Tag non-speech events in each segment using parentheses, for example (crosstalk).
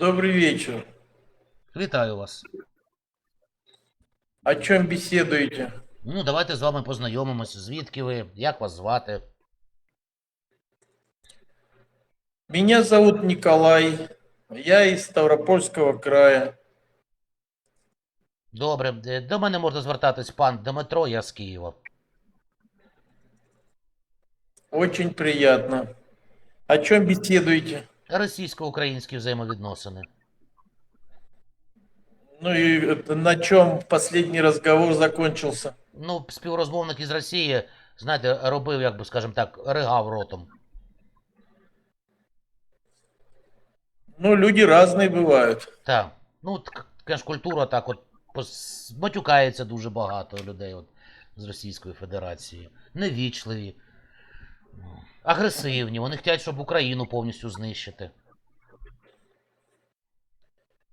Добрый вечер. Вітаю вас. О чем беседуете? Ну, давайте з вами познайомимося. Звідки ви? Як вас звати? Меня зовут Николай. Я из Ставропольского края. Добре, Е, до мене можна звертатись пан Дмитро, я з Києва. Очень приятно. О чем беседуете? Російсько-українські взаємовідносини. Ну и это на чем последний разговор закончился? Ну, співрозмовник із Росії, знаєте, робив, як би скажемо так, ригав ротом. Ну, люди разные бывают. Так. Ну, от, к- конечно, культура так от пос- матюкається дуже багато людей от, з Російської Федерації. Невічливі, ну, агресивні. Вони хочуть, щоб Україну повністю знищити.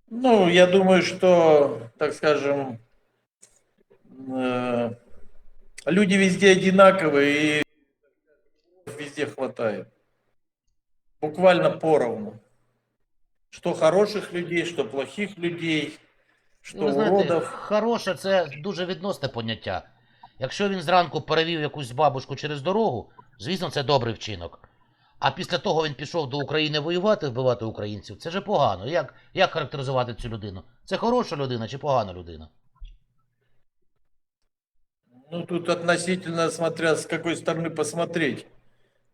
Ну, я думаю, что, так скажем, э, люди везде одинаковые и везде хватает. Буквально поровну. Что хороших людей, что плохих людей, что Ну, ви знаєте, уродов. хороше це дуже відносне поняття. Якщо він зранку перевів якусь бабушку через дорогу, звісно, це добрий вчинок. А після того він пішов до України воювати, вбивати українців. Це же погано. Як, як характеризувати цю людину? Це хороша людина чи погана людина? Ну, тут относительно, смотря с какой стороны посмотреть.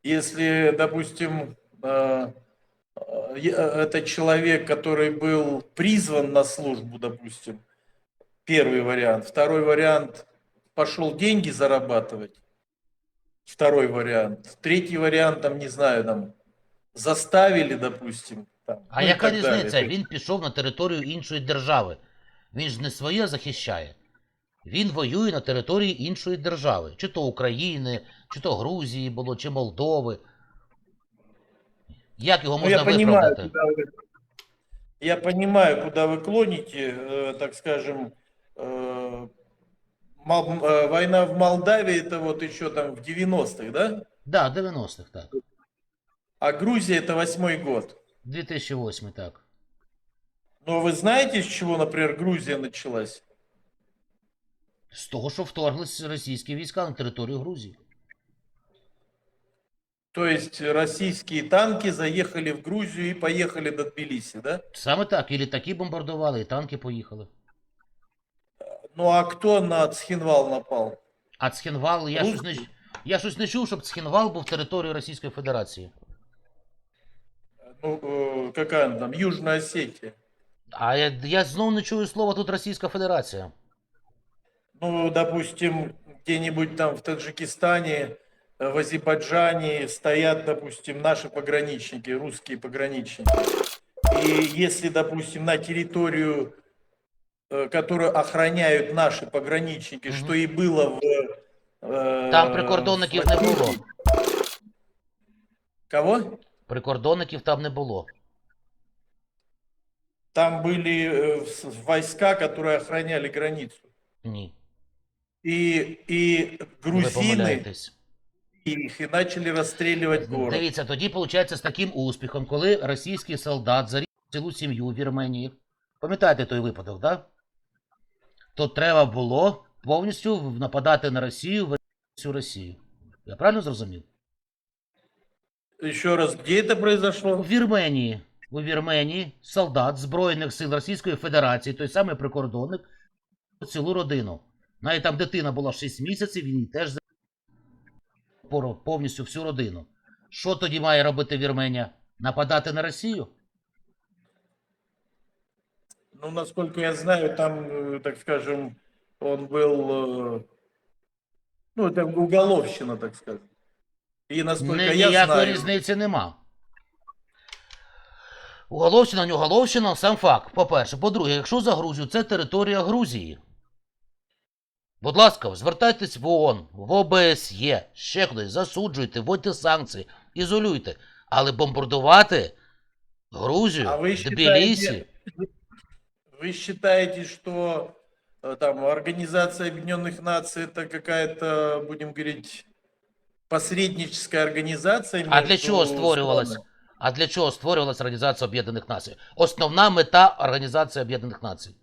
Если, допустим, э, э, е- это человек, который был призван на службу, допустим, первый вариант. Второй вариант пошел деньги зарабатывать. Второй вариант. Третий вариант, там, не знаю, там, заставили, допустим. Там, А ну и яка так далее. різниця? То есть- Він пішов на територію іншої держави. Він ж не своє захищає. Він воює на території іншої держави. Чи то України, чи то Грузії було, чи Молдови. Як його Ну, можна я понимаю, виправдати? куда вы, я понимаю, куда вы клоните, э, так скажем, э, Мал- э, война в Молдавии, это вот еще там в 90-х, да? Да, 90-х, так. А Грузия это восьмой год. 2008, так. Но вы знаете, с чего, например, Грузия началась? З того, що вторглись російські війська на територію Грузії. То есть российские танки заехали в Грузию и поехали до Тбилиси, да? Саме так, і літаки бомбардували, і танки поїхали. Ну а кто на Цхинвал напал? А Цхінвал, я щось не, я щось не чув, щоб Цхінвал був територією Російської Федерації. Ну, э, какая она там, Южная Осетия. А я, я знов не чую слова тут Російська Федерація. Ну, допустим, где-нибудь там в Таджикистане, э, в Азербайджане стоят, допустим, наши пограничники, русские пограничники. И если, допустим, на территорию, э, которую охраняют наши пограничники, Мгм. что и было в... э, Там прикордонників в не було. Кого? Прикордонників там не було. Там были э, с- войска, которые охраняли границу. Ні. И, и Ви грузины помиляєтесь. их и начали расстреливать город. Дивіться, тоді виходить з таким успіхом, коли російський солдат зарізав цілу сім'ю в Вірменії. Пам'ятаєте той випадок, так? Да? То треба було повністю нападати на Росію, в всю Росію. Я правильно зрозумів? Еще раз, это У произошло? Вірменії. У Вірменії солдат Збройних сил Російської Федерації, той самий прикордонник, цілу родину. Навіть там дитина була 6 місяців, він її теж повністю всю родину. Що тоді має робити Вірменія? Нападати на Росію? Ну, насколько я знаю, там, э, так скажем, он был, э, ну, это уголовщина, так сказать. И насколько Ні- я ніякої знаю, різниці нема. Уголовщина, не уголовщина, сам факт. По-перше. По-друге, якщо за Грузію, це територія Грузії. Будь ласка, звертайтесь в ООН, в ОБСЄ, ще кудись, засуджуйте, вводьте санкції, ізолюйте. Але бомбардувати Грузію, А ви Тбілісі, считаєте- вы считаете, что э, там Организация Объединенных Наций это какая-то, будем говорить, посредническая организация? а для между чого створювалась? странами? А для чого створювалася Організація Об'єднаних Націй? Основна мета Організації Об'єднаних Націй.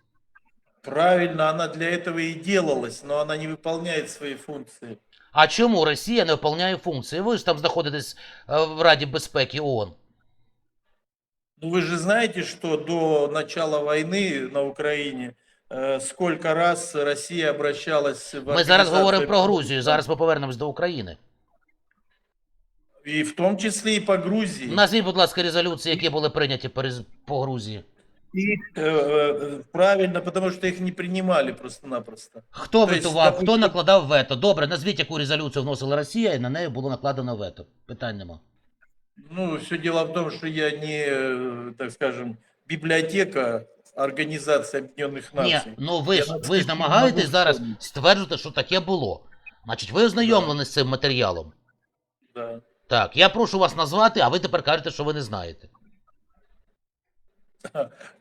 Правильно, она для этого и делалась, но она не выполняет свои функции. А чому Росія не виконує функції? Ви ж там знаходитесь е, в Раді безпеки ООН. Ну, вы же знаете, что до начала войны на Украине э, сколько раз Россия обращалась в Ми зараз Организацию говоримо про Объединенных Грузію. Зараз ми повернемось до України. И в том числе и по Грузии. Назвіть, будь ласка, резолюції, які були прийняті перез- по Грузії. Их, э, э, правильно, потому что их не принимали просто-напросто. Хто Тобто, ветував, хто допустим- накладав вето? Добре, назвіть, яку резолюцію вносила Росія, і на неї було накладено вето. Питань нема. Ну, все дело в том, что я не, э, так скажем, библиотека Организации Объединенных Ні, Наций. ну ви Я ж на ви це ж не намагаєтесь можу зараз вспомнити. стверджувати, що таке було. Значить, ви ознайомлені з цим матеріалом. Да. Так, я прошу вас назвати, а ви тепер кажете, що ви не знаєте.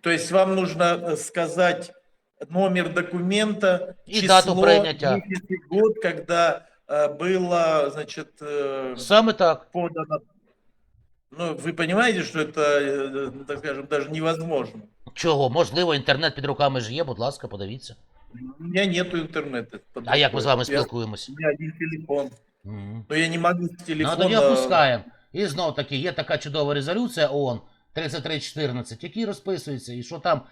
То есть вам нужно э, сказать номер документа, И число, дату принятия. месяц и год, когда э, было, значит, э, Саме так. подано. Ну, вы понимаете, что это, э, ну, так скажем, даже невозможно. Чого? Можливо, інтернет під руками ж є, будь ласка, подивіться. У меня нету интернета. под А як ми з рукой. вами Я- спілкуємось? У меня один телефон. Мгм. Но я не могу с Ну, телефона... тоді опускаємо. І знов таки є така чудова резолюція ООН 3314, який розписується, і що там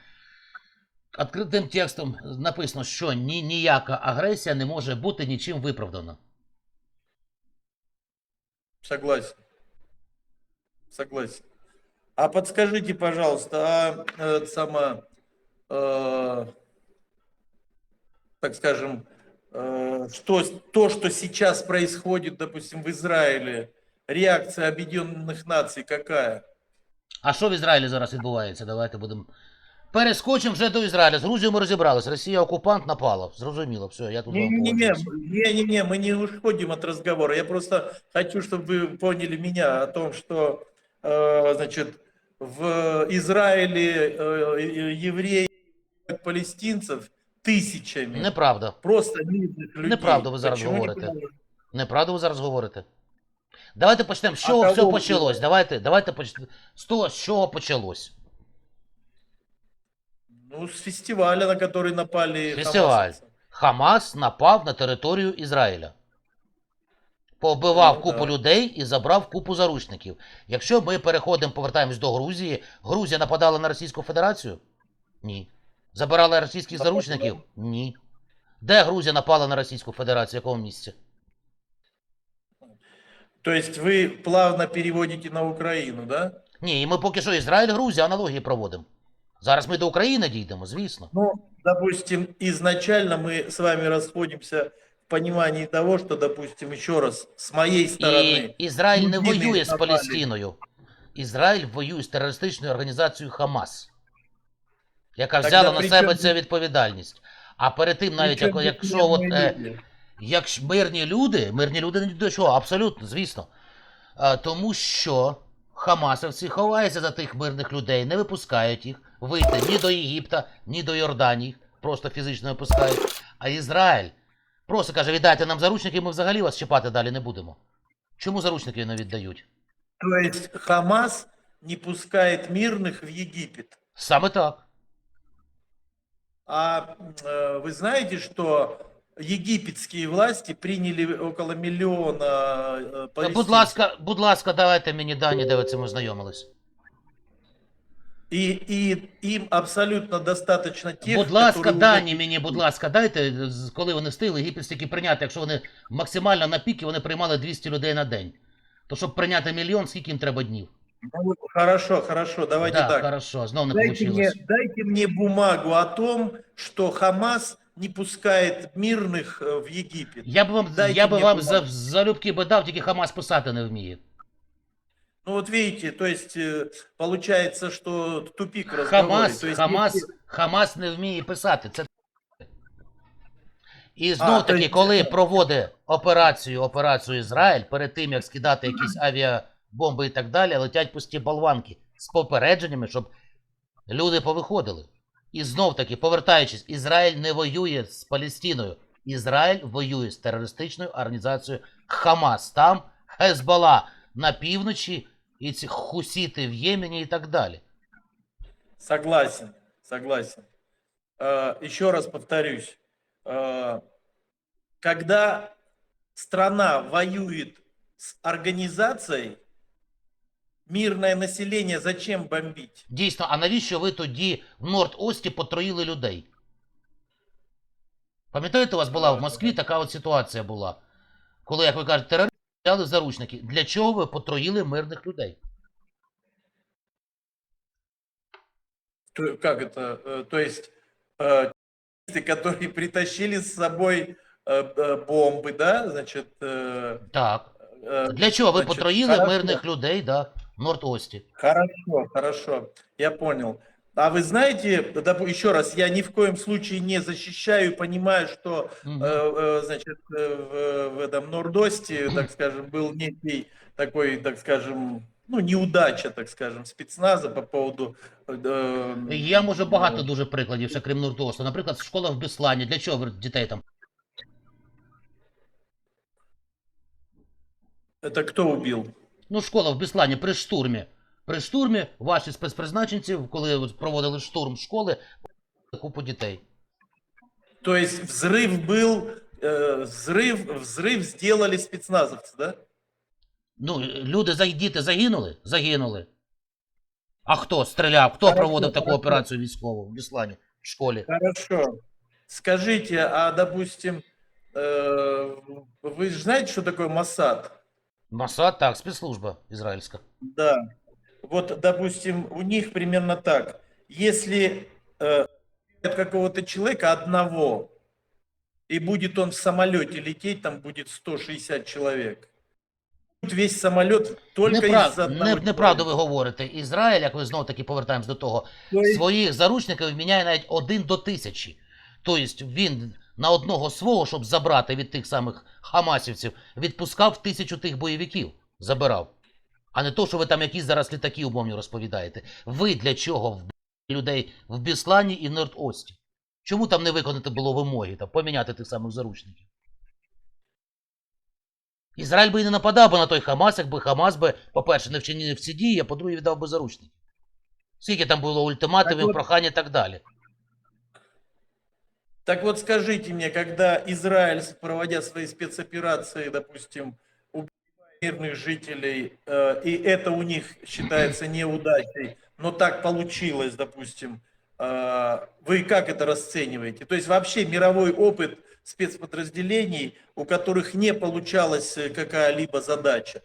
відкритим текстом написано, що ні, ніяка агресія не може бути нічим виправдана. Согласен. Согласен. А подскажите, пожалуйста, а э, сама, э, так скажем, э, что, с- то, что сейчас происходит, допустим, в Израиле, реакция Объединенных Наций какая? А що в Ізраїлі зараз відбувається? Давайте будемо. Перескочимо вже до Ізраїля. З Грузією ми розібралися. Росія окупант напала. Зрозуміло, все, я тут вам Не-не-не, погоджуюсь. не-не-не, мы не уходим от разговора. Я просто хочу, чтобы вы поняли меня о том, что, э, значит, в Израиле э, евреи палестинцев тысячами. Неправда. Просто мирных людей. Неправду ви зараз Почему не говорите. понимаю? Неправду ви зараз говорите. Давайте почнемо. З А чого кого все ви почалось? говорите? Давайте, давайте почнемо. З того, з чого почалось. Ну, с фестиваля, на который напали Фестиваль. хамасовцы. Хамас напав на територію Ізраїля. Повбивав Ну, купу людей і забрав купу заручників. Якщо ми переходимо, повертаємось до Грузії, Грузія нападала на Російську Федерацію? Ні. Забирала російських заручників? Ні. Де Грузія напала на Російську Федерацію? В якому місці? То есть вы плавно переводите на Украину, да? Ні, і ми поки що Ізраїль, Грузія аналогії проводимо. Зараз ми до України дійдемо, звісно. Ну, допустим, изначально мы с вами расходимся в понимании того, что, допустим, еще раз, с моей стороны, Ізраїль не Грузини воює з напали. Палестиною. Ізраїль воює з терористичною організацією Хамас, яка Тогда взяла на при себе чому цю відповідальність. А перед тим, навіть як, причем якщо от, мирные е, люди? якщо мирні люди, мирні люди не до чого, абсолютно, звісно. А, тому що хамасовці ховаються за тих мирних людей, не випускають їх вийти ні до Єгипта, ні до Йорданії, просто фізично не випускають. А Ізраїль просто каже: віддайте нам заручники, ми взагалі вас чіпати далі не будемо. Чому заручники не віддають? То есть Хамас не пускает мирных в Египет. Саме так. А э, вы знаете, что египетские власти приняли около миллиона э, Будь палестинцев? ласка, будь ласка, давайте мені дані, де ви цим ознайомились. И, и им абсолютно достаточно тех, будь ласка, которые дані уже- мені, будь ласка, дайте, з- коли вони встигли Єгипет стільки прийняти, якщо вони максимально на піки, вони приймали 200 людей на день. То щоб прийняти мільйон, скільки їм треба днів? Ну, хорошо, хорошо, давайте да, так. хорошо, знов не Дайте мне, вийшло. дайте мне бумагу о том, что Хамас не пускает мирных э, в Египет. Я б вам, Дайте я би мені вам бумагу. за, залюбки би дав, тільки Хамас писати не вміє. Ну вот видите, то есть э, получается, что тупик. Хамас, То есть Хамас, если- Хамас не вміє писати. Це... І знов таки, есть- коли проводить операцію, операцію Ізраїль, перед тим як скидати якісь авіабомби і так далі, летять пусті болванки з попередженнями, щоб люди повиходили. І знов таки, повертаючись, Ізраїль не воює з Палестиною. Ізраїль воює з терористичною організацією Хамас. Там Хезбола на півночі ці хусіти в Ємені і так далі. Согласен, согласен. Э, Еще раз повторюсь. Э, Когда страна воюет с организацией, мирное население зачем бомбить? Дійсно, а навіщо ви тоді в Норд-Ості потроїли людей? Пам'ятаєте, у вас була в Москві така от ситуація була, коли, як ви кажете, терористи взяли в заручники. Для чого ви потроїли мирних людей? То- Как это? Э, То есть, э, террористы, которые притащили с собой э, э, бомбы, да, значит, э, Так. э, Для чого ви Значить, потроїли хорошо. мирних людей, да, в Норд-Ості? Хорошо, хорошо, я понял. А вы знаете, доп- еще раз, я ни в коем случае не защищаю, понимаю, что, Мгм. э, э, значит, э, в, в этом Нордосте, так скажем, был некий такой, так скажем, ну, неудача, так скажем, спецназа по поводу... э, Я можу багато дуже прикладів, ще крім Норд-Осту. Наприклад, школа в Беслані. Для чого ви дітей там? Это кто убил? Ну, школа в Беслані при штурмі. При штурмі ваші спецпризначенці, коли от проводили штурм школи, купу дітей. То есть взрыв был, э, взрыв, взрыв сделали спецназовцы, да? Ну, люди, за- діти загинули? Загинули. А хто стріляв? Хто Хорошо, проводив таку хорошо. операцію військову в Беслані, в школі? Хорошо. Скажите, а допустим, э, вы же знаете, что такое Моссад? Масад, так, спецслужба ізраїльська. Да. Вот, допустим, у них примерно так. Если э, какого-то человека одного, и будет он в самолете лететь, там будет 160 человек. Тут Весь самолет только Неправ... из-за одного Не, неправду ви говорите. Ізраїль, як ви знов таки повертаємось до того, То есть, своїх заручників міняє навіть один до тисячі. Тобто він на одного свого, щоб забрати від тих самих хамасівців, відпускав тисячу тих бойовиків, забирав. А не то, що ви там якісь зараз літаки умовні розповідаєте. Ви для чого вбили людей в Біслані і в Норд-Ості? Чому там не виконати було вимоги, там, поміняти тих самих заручників? Ізраїль би і не нападав би на той Хамас, якби Хамас би, по-перше, не вчинив всі дії, а по-друге, віддав би заручників. Скільки там було ультиматумів, Так от- прохань і так далі. так вот скажите мне, когда Израиль, проводя свои спецоперации, допустим, мирных жителей, э, и это у них считается неудачей, но так получилось, допустим, э, вы как это расцениваете? То есть вообще мировой опыт спецподразделений, у которых не получалась э, какая-либо задача.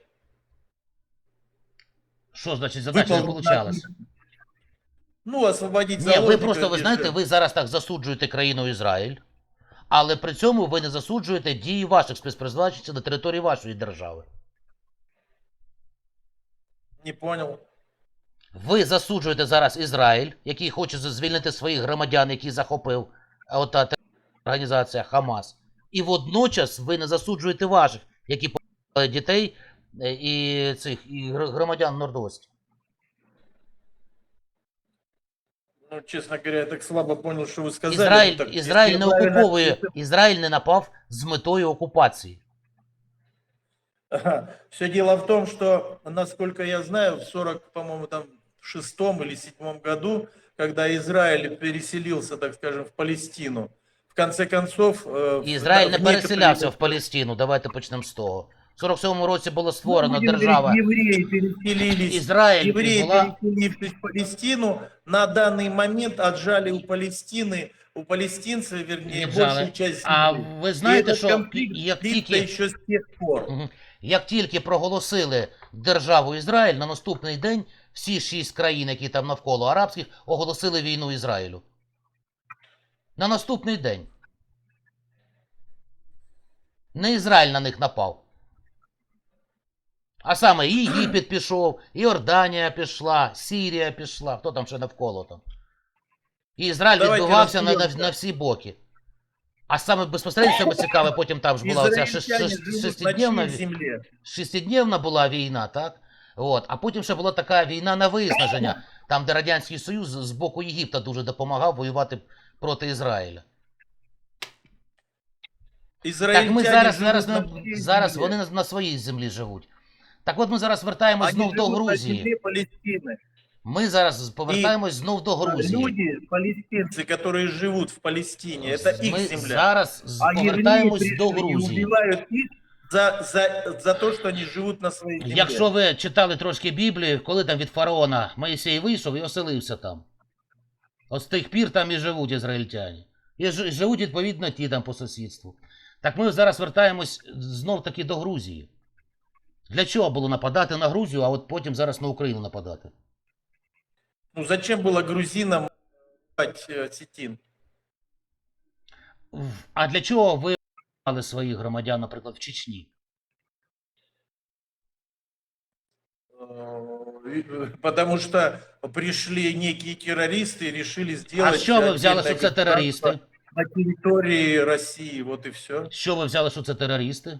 Що значить задача не Выполнить получалась? Ну, освободить Ні, ви заложников просто, ви без знаєте, жертв. ви зараз так засуджуєте країну Ізраїль, але при цьому ви не засуджуєте дії ваших спецпризначенців на території вашої держави. Не понял. Ви засуджуєте зараз Ізраїль, який хоче звільнити своїх громадян, які захопив ота організація Хамас. І водночас ви не засуджуєте ваших, які побили дітей е, і цих і громадян Нордості. Ну, честно говоря, я так слабо понял, что вы сказали. Ізраїль, так, Ізраїль не окуповує, Ізраїль не напав з метою окупації. (laughs) Все дело в том, что, насколько я знаю, в 40, по-моему, там шестом или седьмом году, когда Израиль переселился, так скажем, в Палестину, в конце концов... э, в- Ізраїль не в некоторые- переселявся в Палестину. Давайте почнемо з того. В 47-му році була Ну, створена будем держава говорить, Евреи переселились. Ізраїль і Евреи, була переселившись в Палестину, на данный момент отжали у Палестины, у палестинцев, вернее, Віджали. большую часть А земли. ви И знаєте, этот що конфликт як длится тільки, еще с тех пор. Мгм. Як тільки проголосили державу Ізраїль, на наступний день всі шість країн, які там навколо арабських, оголосили війну Ізраїлю. На наступний день. Не Ізраїль на них напав. А саме і Єгипет пішов, і Йорданія пішла, Сірія пішла, хто там ще навколо там. І Ізраїль Давайте відбивався на, на, на всі боки. А саме безпосередньо саме цікаве, потім там ж була оця шестидневна, шестидневна була війна, так? От. А потім ще була така війна на виснаження, там, де Радянський Союз з боку Єгипта дуже допомагав воювати проти Ізраїля. Так ми зараз, зараз, на зараз вони на, на своїй землі живуть. Так от ми зараз вертаємось знов до Грузії. земле Палестины. Ми зараз повертаємось знов до Грузії. Люди, палестинцы, которые живут в Палестине, это их Ми земля. зараз з- А евреи повертаємось пришли до и Грузії. убивают их за, за, за то, что они живут на своей земле. Якщо ви читали трошки Біблії, коли там від фараона Моїсей вийшов і оселився там. От з тих пір там і живуть ізраїльтяни. І ж- живуть, відповідно, ті там по сусідству. Так ми зараз вертаємось знов таки до Грузії. Для чого було нападати на Грузію, а от потім зараз на Україну нападати? Ну зачем было грузинам убивать, э, осетин? В- А для чого ви мали своїх громадян, наприклад, в Чечні? Э, и, э, Потому что пришли некие террористы и решили сделать... А що ви взяли, отдельное що це терористи? государство На территории России, вот и все. Що ви взяли, що це терористи?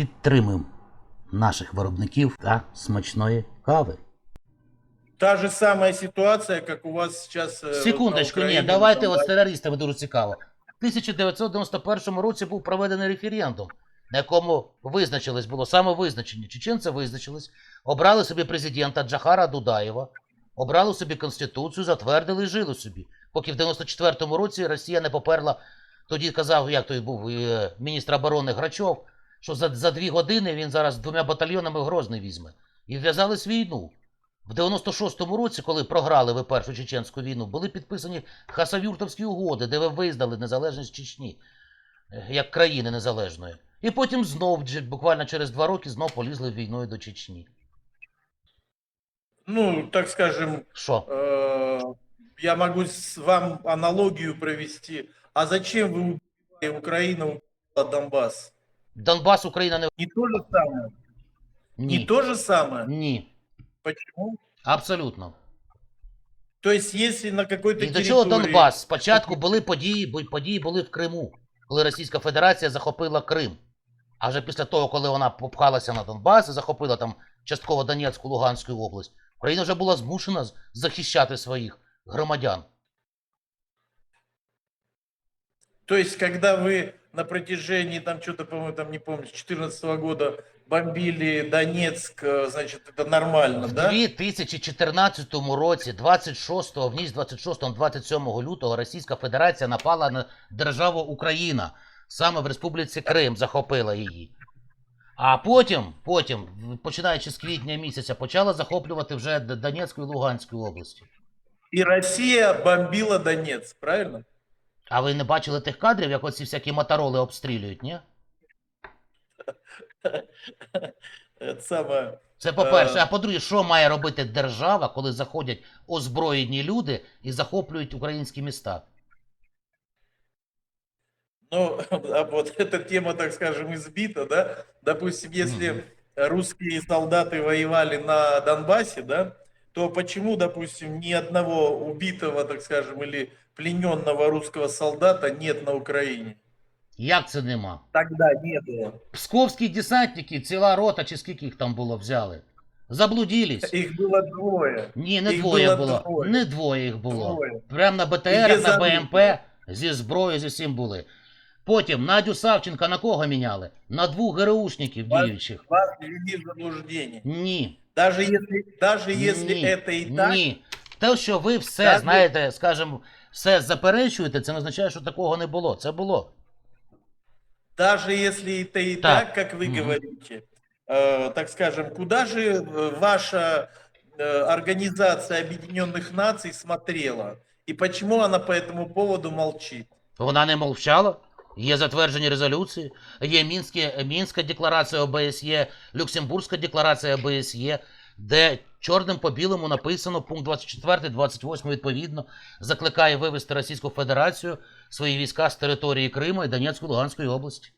Підтримуємо наших виробників та смачної кави. Та же самая ситуация, как у вас вот на Секундочку, ні, давайте от з терористами дуже цікаво. В 1991 році був проведений референдум, на якому визначилось було самовизначення. Чеченці визначились, обрали собі президента Джахара Дудаєва, обрали собі конституцію, затвердили і жили собі. Поки в 94-му році Росія не поперла, тоді казав, як той був е, міністр оборони Грачов, що за, за дві години він зараз двома батальйонами Грозний візьме. І в'язались війну. В 96-му році, коли програли ви першу чеченську війну, були підписані Хасавюртовські угоди, де ви визнали незалежність Чечні е, як країни незалежної. І потім знов, буквально через два роки, знов полізли війною до Чечні. Ну, так скажем, Що? э, я могу с вам аналогию провести. А зачем вы убили Украину, убила Донбасс? Донбас Україна не Не то же самое? Не ні. то же самое? Ні. Почему? Абсолютно. То есть, если на какой-то І до чого. Донбас? Спочатку були події, бо події були в Криму, коли Російська Федерація захопила Крим. А вже після того, коли вона попхалася на Донбас і захопила там частково Донецьку, Луганську область, Україна вже була змушена з- захищати своїх громадян. То есть, когда вы на протяжении, там что-то, по-моему, там не помню, с 14 года бомбили Донецк, э, значит, это нормально, В да? 2014 році, 26, в ніч 26-27 лютого, Російська Федерація напала на державу Україна. Саме в Республіці Крим захопила її. А потім, потім, починаючи з квітня місяця, почала захоплювати вже Донецьку і Луганську області. И Россия бомбила Донецк, правильно? А ви не бачили тих кадрів, як оці всякі мотороли обстрілюють, ні? (laughs) Это самое... Це по-перше. Е. А по-друге, що має робити держава, коли заходять озброєні люди і захоплюють українські міста? Ну, а вот эта тема, так скажем, избита, да? Допустим, если Мгм. русские солдаты воевали на Донбассе, да, то почему, допустим, ни одного убитого, так скажем, или плененного русского солдата нет на Украине? Як це нема? Тогда не было. Псковські десантники, ціла рота, чи скільки їх там було взяли? Заблудились. Их было двое. Ні, не їх двоє було було. двоє. Не двоє їх було. Двоє. Прям на БТР, на. БМП, зі зброєю, зі всім були. Потім Надю Савченка на кого міняли? На двох ГРУшників Вас- діючих. Вас ввели в заблуждение. Ні. Даже если, даже если ні, это и так, Ні. Те, що ви все, Так, знаєте, скажімо, все заперечуєте, це не означає, що такого не було. Це було. даже если это и Так. так, как вы Мгм. говорите, э, так скажем, куда же э, ваша э, Организация Объединенных Наций смотрела? И почему она по этому поводу молчит? Вона не мовчала. Є затверджені резолюції, є Мінські, Мінська декларація ОБСЄ, Люксембурзька декларація ОБСЄ, де чорним по білому написано пункт 24, 28 відповідно, закликає вивести Російську Федерацію свої війська з території Криму і Донецької Луганської області.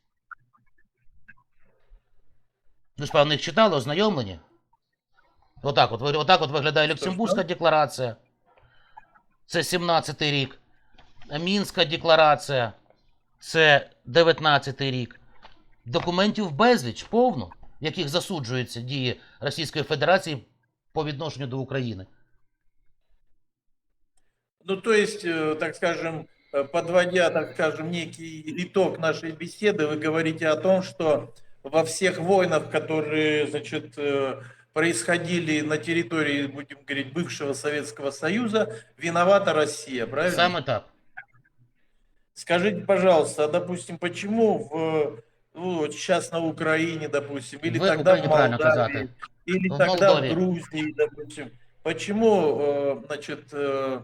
Ви ж, певно, їх читали, ознайомлені? Отак от, отак от виглядає Люксембурзька декларація. Це 17-й рік. Мінська декларація Це 19-й рік. Документів безліч, повно, в яких засуджуються дії Російської Федерації по відношенню до України. Ну, то есть, э, так скажем, э, подводя, так скажем, некий итог нашей беседы, вы говорите о том, что во всех войнах, которые, значит, э, происходили на территории, будем говорить, бывшего Советского Союза, виновата Россия, правильно? Саме так. Скажите, пожалуйста, а, допустим, почему в, ну, вот сейчас на Украине, допустим, или В тогда в Украине, правильно Молдавии, сказать. или В тогда Молдове. в Грузии, допустим, почему, э, значит, э,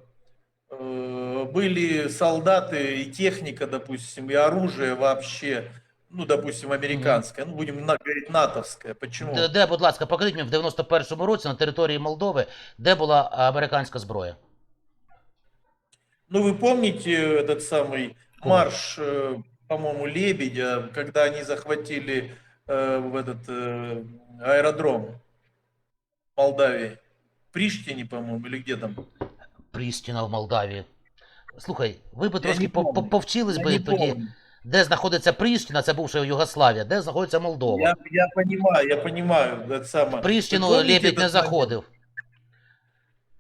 э, были солдаты и техника, допустим, и оружие вообще, ну, допустим, американское, ну, будем на- говорить натовское, почему? Де, де, будь ласка, покажіть мені в 91-му році на території Молдови, де була американська зброя? Ну, вы помните этот самый Кого? марш, э, по-моему, Лебедя, когда они захватили э, в этот э, аэродром в Молдавии? В Приштине, по-моему, или где там? Прістіна в Молдавії. Слухай, ви би Я трошки не по- по- помню. повчились Я би не тоді, помню. де знаходиться Пріштіна, це бувша Югославія, де знаходиться Молдова. Я, я понимаю, я понимаю. Это самое. В Пріштіну Вы помните Лебідь не этот заходив.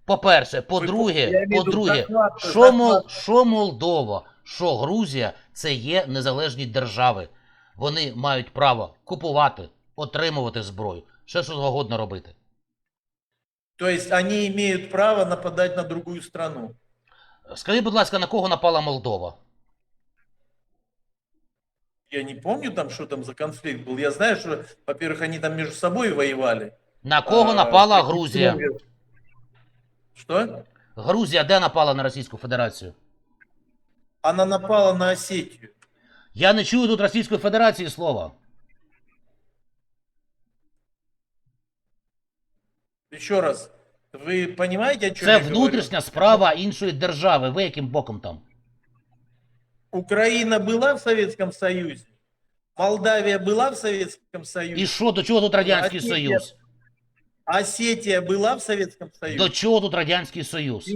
по-перше, по-друге, по-друге, що, Мол, що Молдова, що Грузія це є незалежні держави. Вони мають право купувати, отримувати зброю, ще що завгодно робити. То есть они имеют право нападать на другую страну. Скажіть, будь ласка, на кого напала Молдова? Я не помню там, что там за конфликт был. Я знаю, что, во-первых, они там между собой воевали. На кого А, напала? Приднестровье. Что? Грузія де напала на Російську Федерацію? Она напала на Осетию. Я не чую тут Російської Федерації слова. Еще раз, вы понимаете, о чем Це я говорю? внутрішня справа іншої держави. Ви яким боком там? Украина была в Советском Союзе? Молдавия была в Советском Союзе? І що, до чого тут Радянський Осетія- Союз? Осетия была в Советском Союзе? До чого тут Радянський Союз?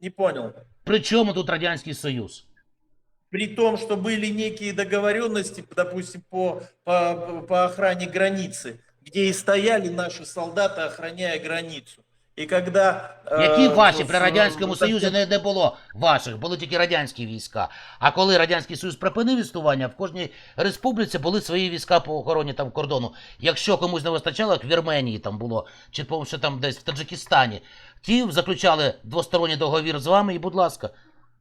Не понял. При чому тут Радянський Союз? При том, что были некие договоренности, допустим, по, по, по охране границы, где и стояли наши солдаты, охраняя границу. И когда... э, Які ваші при Радянському Союзі не, не було ваших, були тільки радянські війська. А коли Радянський Союз припинив існування, в кожній республіці були свої війська по охороні там кордону. Якщо комусь не вистачало, як в Вірменії там було, чи по ще там десь в Таджикистані, ті заключали двосторонній договір з вами, і, будь ласка,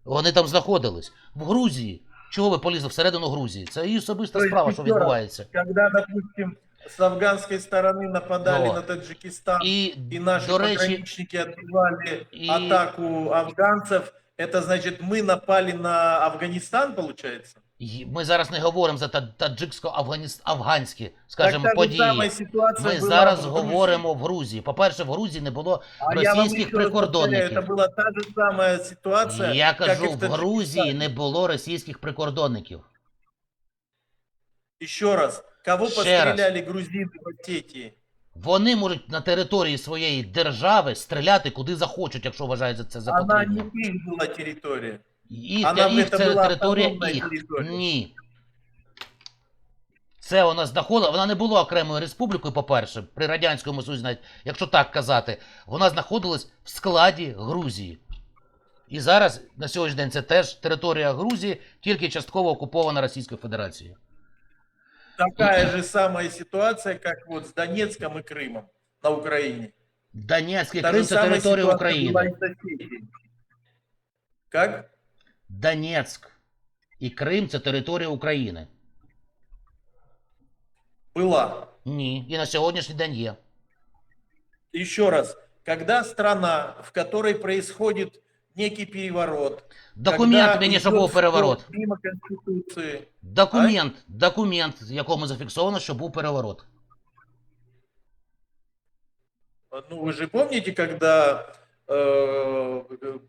вони там знаходились. В Грузії. Чого ви полізли всередину Грузії? Це її особиста Тобто, справа, що відбувається. Когда, допустим, с афганской стороны нападали Вот. на Таджикистан, І, и наши до речі, пограничники отбивали и- атаку афганцев, это значит, мы напали на Афганистан, получается? й- ми зараз не говоримо за та- таджиксько-афганські, скажімо, Так та же події. самая ситуация Ми была зараз в Грузии. говоримо в Грузії. По-перше, в Грузії не було А я вам російських еще раз повторяю, прикордонників. Это была та же самая ситуация, Я как кажу, и в Таджикистане. Грузії не було російських прикордонників. Еще раз, кого Ще постреляли грузины в Осетии? Вони можуть на території своєї держави стріляти куди захочуть, якщо вважають за це за Она не потрібне. их была территория. Їхня, Она їх это це була територія автономна їх. територія. Ні. Це вона знаходила, вона не була окремою республікою, по-перше, при Радянському Союзі, навіть якщо так казати, вона знаходилась в складі Грузії. І зараз на сьогоднішній день це теж територія Грузії, тільки частково окупована Російською Федерацією. Такая же самая ситуация, как вот с Донецком и Крымом на Украине. Донецький Та Крим же це самая територія ситуация України. была и с Осетией. Как? Донецьк і Крим це територія України. Была. Ні, і на сьогоднішній день є. Еще раз, когда страна, в которой происходит некий переворот, Документ когда мені, що идет був переворот. спор Мимо Конституции, Документ, документ, в якому зафіксовано, що був переворот. Ну, вы же помните, когда э,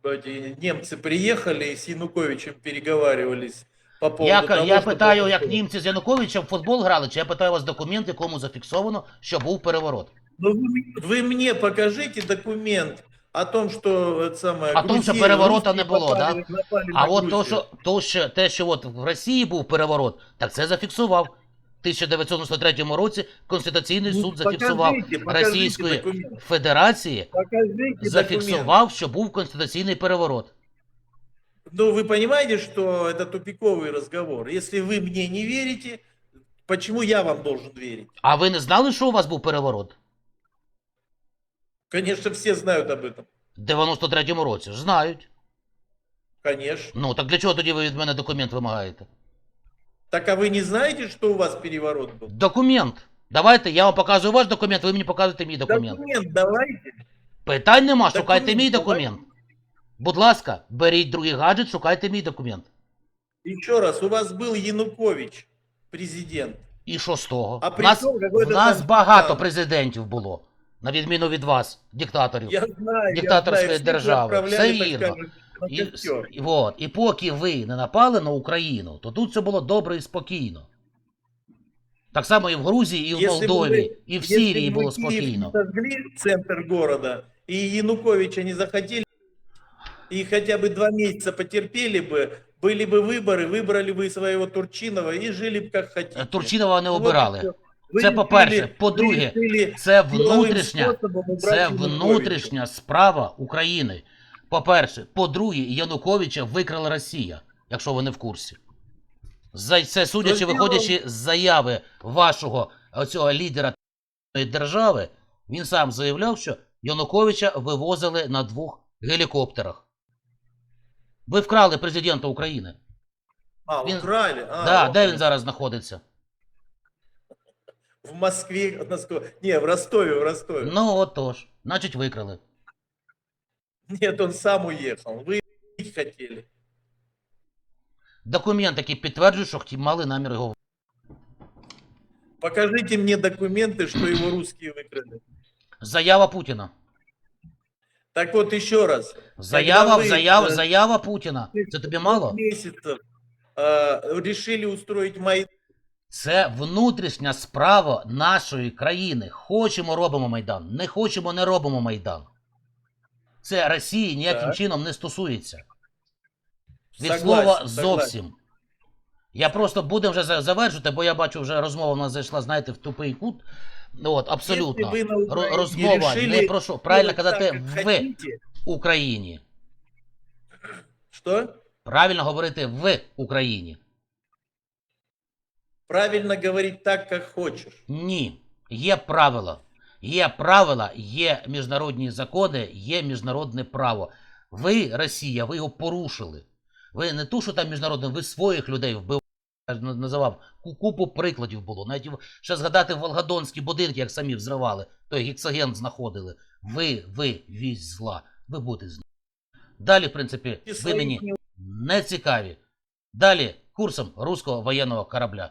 эти немцы приехали и с Януковичем переговаривались по поводу Я, того, я что питаю, як произошло. німці з Януковичем в футбол грали, чи я питаю вас документ, в якому зафіксовано, що був переворот. Ну, вы, вы мне покажите документ о том, что это самое, О том, что Грузия- переворота русские не было, попали- напали А на от то, Грузию. що, то, що, те, що от в Росії був переворот, так це зафіксував. В 1993 році Конституційний Ну, суд зафіксував покажите, покажите Російської документ. Федерації, Покажите документ. зафіксував, що був конституційний переворот. Ну, вы понимаете, что это тупиковый разговор. Если вы мне не верите, почему я вам должен верить? А ви не знали, що у вас був переворот? Конечно, все знают об этом. В 93-му році ж знають. Конечно. Ну так для чого тоді ви від мене документ вимагаєте? Так а вы не знаете, что у вас переворот был? Документ. Давайте, я вам показую ваш документ, ви мені показуєте мій документ. Документ давайте. Питань нема, шукайте Документ мій давай. документ. Будь ласка, беріть другий гаджет, шукайте мій документ. Еще раз, у вас был Янукович, президент. І що з того? А в при нас, чому в какой-то нас там багато там? президентів було, на відміну від вас, диктаторів. Я знаю, Диктаторской я знаю, всех державы. отправляли, Все так вірно. скажем, на І, костер. і, вот, і поки ви не напали на Україну, то тут все було добре і спокійно. Так само і в Грузії, і в Если бы Молдові, вы- і в Если Сирії бы було вы Киев спокійно. не сожгли центр города, и Януковича не захотели, и хотя бы два месяца потерпели бы, были бы выборы, выбрали бы своего Турчинова и жили бы как хотите. Е, Турчинова не Вот и обирали. всё. Вы Це решили- по-перше. вы По-друге, решили Це силовым внутрішня, способом убрать це Януковича. внутрішня справа України. По-перше, по-друге, Януковича викрала Росія, якщо ви не в курсі. За це судячи, Розділом- виходячи з заяви вашого оцього лідера держави, він сам заявляв, що Януковича вивозили на двох гелікоптерах. Ви вкрали президента України. А, Він- украли? А, да, вот де оно. він зараз знаходиться? В Москве, насколько... Не, в Ростове, в Ростове. Ну отож, значить, викрали. Нет, он сам уехал. Вы хотели. Документ, який підтверджує, що хотів- мали намір його Покажите мне документы, что его русские выкрали. Заява Путіна. Так вот еще раз. Заява, ви, заява, е, заява Путіна. Це тобі мало? Месяцев э, решили устроить Майдан. Це внутрішня справа нашої країни. Хочемо робимо Майдан. Не хочемо, не робимо Майдан. Це Росії ніяким Так. чином не стосується. Від Согласен, слова согласен. зовсім. Я просто будемо вже за- завершувати, бо я бачу, вже розмова в нас зайшла, знаєте, в тупий кут. От, абсолютно. Розмова решили не про що. Правильно казати в Україні. Что? Правильно говорити в Україні. Правильно говорить так, как хочешь. Ні. Є правила. Є правила, є міжнародні закони, є міжнародне право. Ви, Росія, ви його порушили. Ви не ту, що там міжнародне, ви своїх людей вбивали. Я називав купу прикладів було. Навіть ще згадати волгодонські будинки, як самі взривали, той гексаген знаходили. Ви, ви, вісь зла. Ви будете з ним. Далі, в принципі, ви мені не цікаві. Далі курсом руського воєнного корабля.